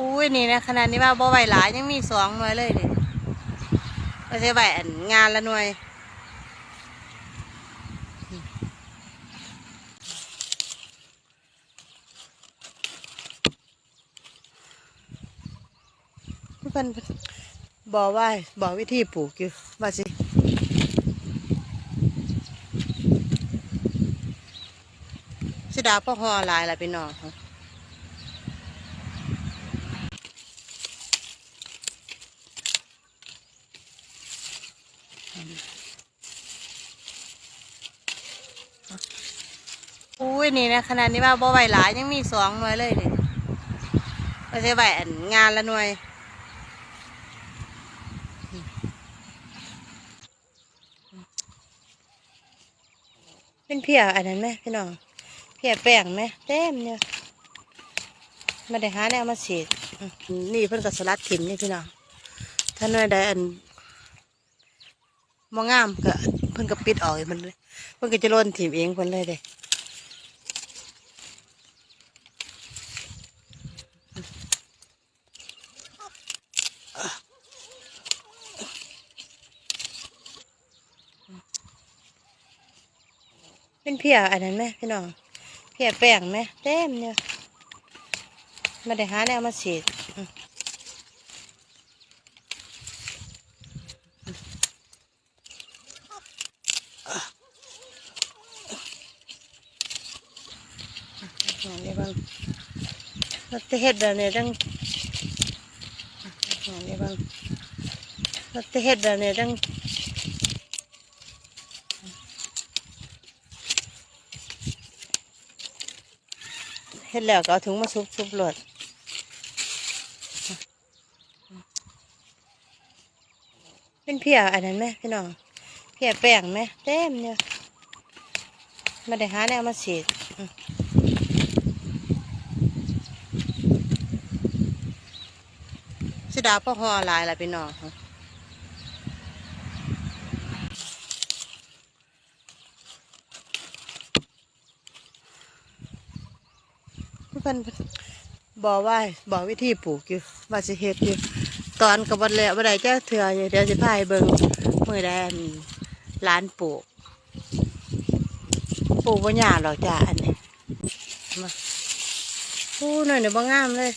อุ้ยนี่นะขนาดนี้ว่าบ่ไหวหลายยังมีสองหน่วยเลยนี่ไม่ใช่ไหวงานละหน่วยเพิ่นบอกว่าบอกวิธีปลูกอยู่ว่าสิสิดาพ่อหอหลายละพี่น้อง ยนี่นะขนาดนี้ว่าบ่ไหวหลายยังมีสองหน่วยเลยนี่ไม่ใช่ไหวงานละหน่วยเป็นเพียอันนั้นไหมพี่น้องเพียแป้งไหมเต็มเนี่ยมาได้หาแนวมาฉีดนี่เพิ่นก็สลัดถิ่มนี่พี่น้องถ้าหน่วยใดอันมองงามก็เพิ่นก็ปิดออกมันเลยเพิ่นก็จะโล่นถิ่มเองเพิ่นเลยเด้ เพียอันนั้นไหมพี่น้องเพียแป้งไหมเต็มเนี่ยมาได้หาแนวมาฉีดอืมอย่างนี้บ้างเราจะเฮ็ดแบบนี้ตั้งอย่างนี้บ้างเราจะเฮ็ดแบบนี้ตั้ง ฮ็ดแล้วก็เอาถุงมาซุบซุบหลดเป็นเพียอันนั้นไหมพี่น้องเพียแป้งไหมเต็มเนี่ยมาได้หาแนวมาฉีดสิดาพ่อหอหลายละพี่น้องค่ะเพิ่นบอกว่าบอกวิธีปลูกอยู่ว่าสิเฮ็ดอยู่ตอนกับวันแล้วบ่ได้จ้าเถื่อเดี๋ยวสิพาให้เบิ่งมือใดนร้านปลูก ปลูกบ่ยากหรอกจ้าอันนี้มาโอ้หน่อยนี่บ่งามเลย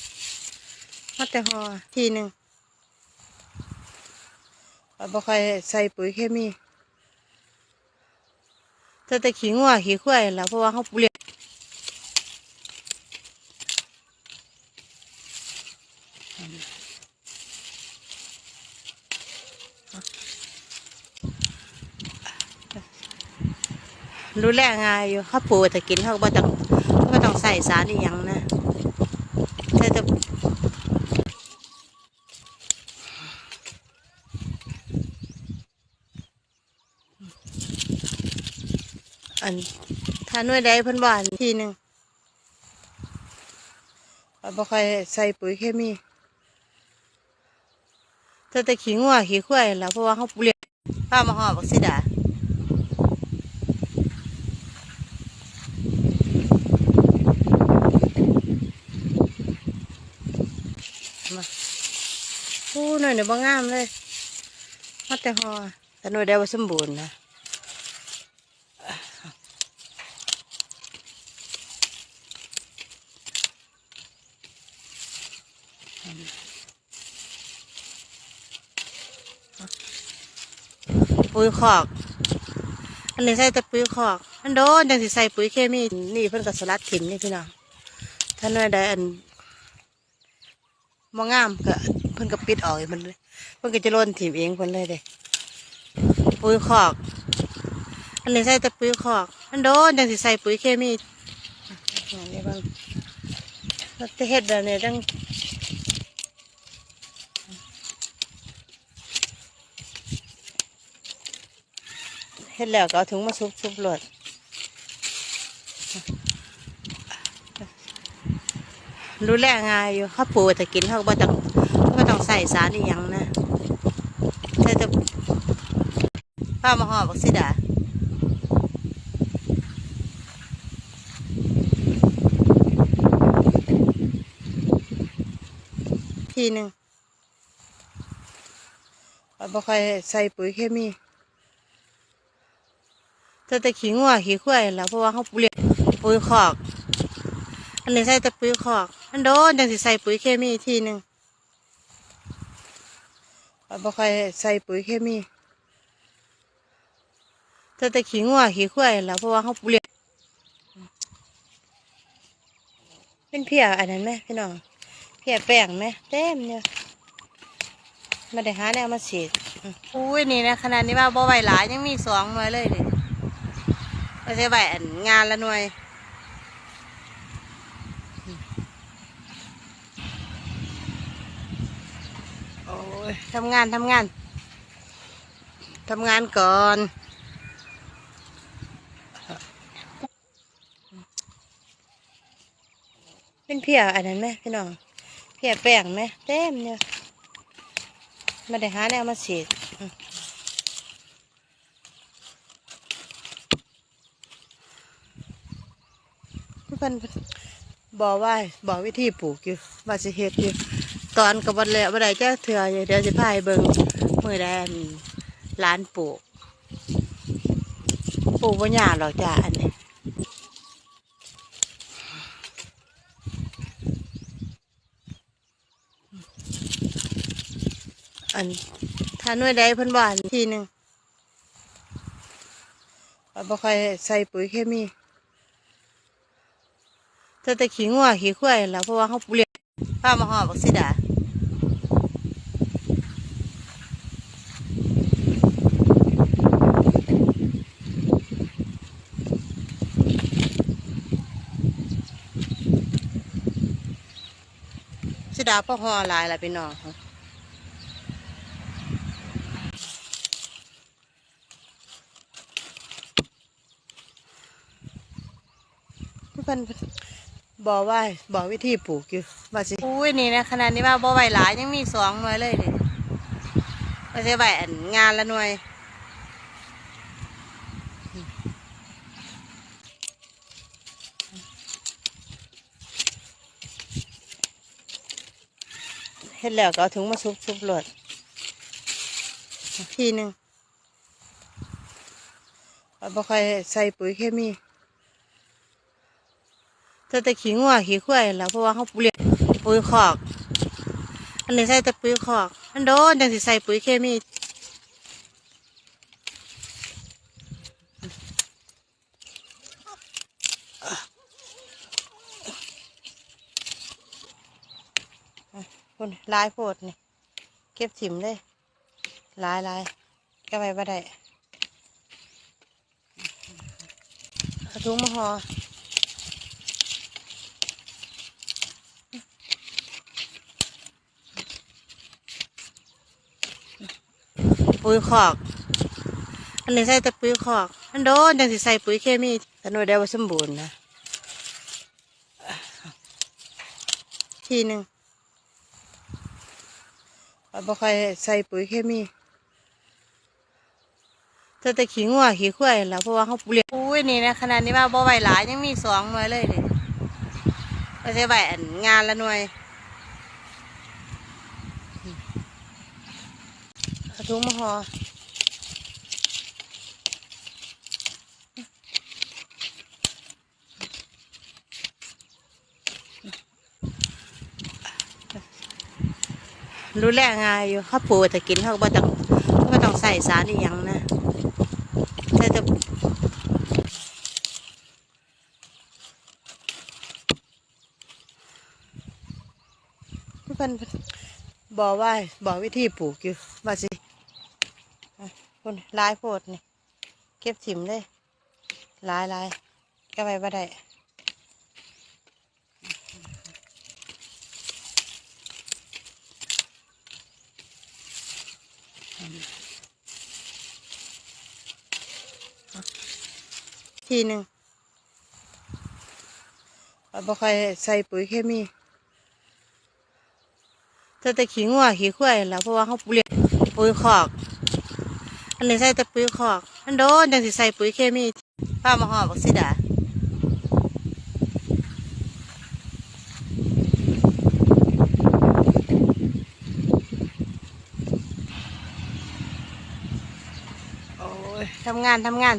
มาแต่หอทีหนึ่งข้อยบ่ค่อยใส่ปุ๋ยเคมีแต่แต่ขี้งัวขี้ควายแล้วเพราะว่าเขาเลี้ยง รู้แลง่ายอยู่เขาปลูกแต่กินเขาก็บ่ต้องเขาต้องใส่สารอีหยังนะแต่แต่อันถ้าหน่วยใดเพิ่นว่าอันทีหนึ่งข้อยบ่ค่อยใส่ปุ๋ยเคมี แต่แต่ขี้งัวขี้ควายแล้วเพราะว่าเขาเลี้ยงป้ามาห่อบักสิดามาโอ้หน่อยเนี่ยบ่งามเลยมาแต่หอแต่หน่วยได้ว่าสมบูรณ์นะ ปุ๋ยคอก อันนี้ใส่แต่ปุ๋ยคอกอันโดนยังสิใส่ปุ๋ยเคมีนี่เพิ่นก็สลัดถิ่มนี่พี่น้องถ้าหน่วยใดอันมองงามก็เพิ่นก็ปิดออกมันเลยเพิ่นก็จะล่นถิ่มเองเพิ่นเลยเด้ปุ๋ยคอก อันนี้ใส่แต่ปุ๋ยคอกอันโดนยังสิใส่ปุ๋ยเคมีอย่างนี้บ้างเราจะเฮ็ดแบบนี้ตั้ง เฮ็ดแล้วก็เอาถุงมาซุบซุบโหลดรู้แลง่ายอยู่เขาปลูกแต่กินเขาก็บ่ต้องเขาบ่ต้องใส่สารอีหยังนะแต่แต่ป้ามาห่อบักซิดาทีหนึ่งข้อยบ่ค่อยใส่ปุ๋ยเคมี แต่แต่ขี้งัวขี้ควายแล้วเพราะว่าเขาเลี้ยงปุ๋ยคอก อันนี้ใส่แต่ปุ๋ยคอกอันโดนจังสิใส่ปุ๋ยเคมีทีหนึ่งข้อยบ่ค่อยใส่ปุ๋ยเคมีแต่แต่ขี้งัวขี้ควายแล้วเพราะว่าเขาเลี้ยงเป็นเพียอันนั้นไหมพี่น้องเพียแป้งไหมเต็มเนี่ยมาได้หาแนวมาฉีดอุ้ยนี่นะขนาดนี้ว่าบ่ไหวหลายยังมีสองหน่วยเลยดิ ไม่ใช่ไหวนงานละหน่วย โอ้ยทำงานทำงานทำงานก่อนเป็นเพียอันนั้นไหมพี่น้องเพียแป้งไหมเต็มเนี่ยมาได้หาแนวมาฉีดอืม เพิ่นบอกว่าบอกวิธีปลูกอยู่ว่าสิเฮ็ดอยู่ตอนกับวันแล้ววันใดจะเถื่อเดี๋ยวจะพายเบิ่งมือแดนร้านปลูกปลูกบ่ยาหรอกจ้าอันนี้อันถ้าหน่วยใดเพิ่นว่านทีหนึ่งข้อยบ่ค่อยใส่ปุ๋ยเคมี แต่แต่ขี้งัวขี้ควายแล้วเพราะว่าเขาเลี้ยงป้ามาห่อบักซิดาสิดาพ่อห่อลายละพี่น้องค่ะเพิ่น บอกว่าบอกวิธีปลูกอยู่ว่าสิอุ้ยนี่นะขนาดนี้ว่าบ่ไหวหลายยังมีสองหน่วยเลยดิไม่ใช่ไหวอันงานละหน่วยเฮ็ดแล้วก็เอาถุงมาซุบซุบรดทีหนึ่งข้อยบ่ค่อยใส่ปุ๋ยเคมี แต่แต่ขี้งัวขี้ควยแล้วเพราะว่าเขาเลี้ยงปุ๋ยคอก อันนี้ใส่แต่ปุ๋ยคอกอันโดนจังสิใส่ปุ๋ยเคมีคนลายโพดนี่ เก็บถิ่มเลยลายลายก็ไปบ่ได้ถุงมาห่อ ปุ๋ยคอก อันนี้ใส่แต่ปุ๋ยคอกอันโดนจังสิใส่ปุ๋ยเคมีแต่หน่วยได้ว่าสมบูรณ์นะทีหนึ่งข้อยบ่ค่อยใส่ปุ๋ยเคมีแต่แต่ขี้งัวขี้ควยแล้วเพราะว่าเขาเลี้ยงอุ้ยนี่นะขนาดนี้ว่าบ่ไหวหลายยังมีสองหน่วยเลยดิไม่ใช่ไหวอันงานละหน่วยเอา ถุงมาห่อรู้แลง่ายอยู่เขาปลูกแต่กินเขาก็บ่ต้องเขาต้องใส่สารอีหยังนะแต่แต่เพิ่นบอกว่าบอกวิธีปลูกอยู่ว่าสิ คนหลายโพดนี่ เก็บถิ่มเลยลายลายก็ไปบ่ได้ทีหนึ่งข้อยบ่ค่อยใส่ปุ๋ยเคมีแต่แต่ขี้งัวขี้ควายแล้วเพราะว่าเขาเลี้ยงปุ๋ยคอก อันนี้ใส่แต่ปุ๋ยคอกอันโดนยังสิใส่ปุ๋ยเคมีป้ามาหอมบักซิดาทำงานทำงาน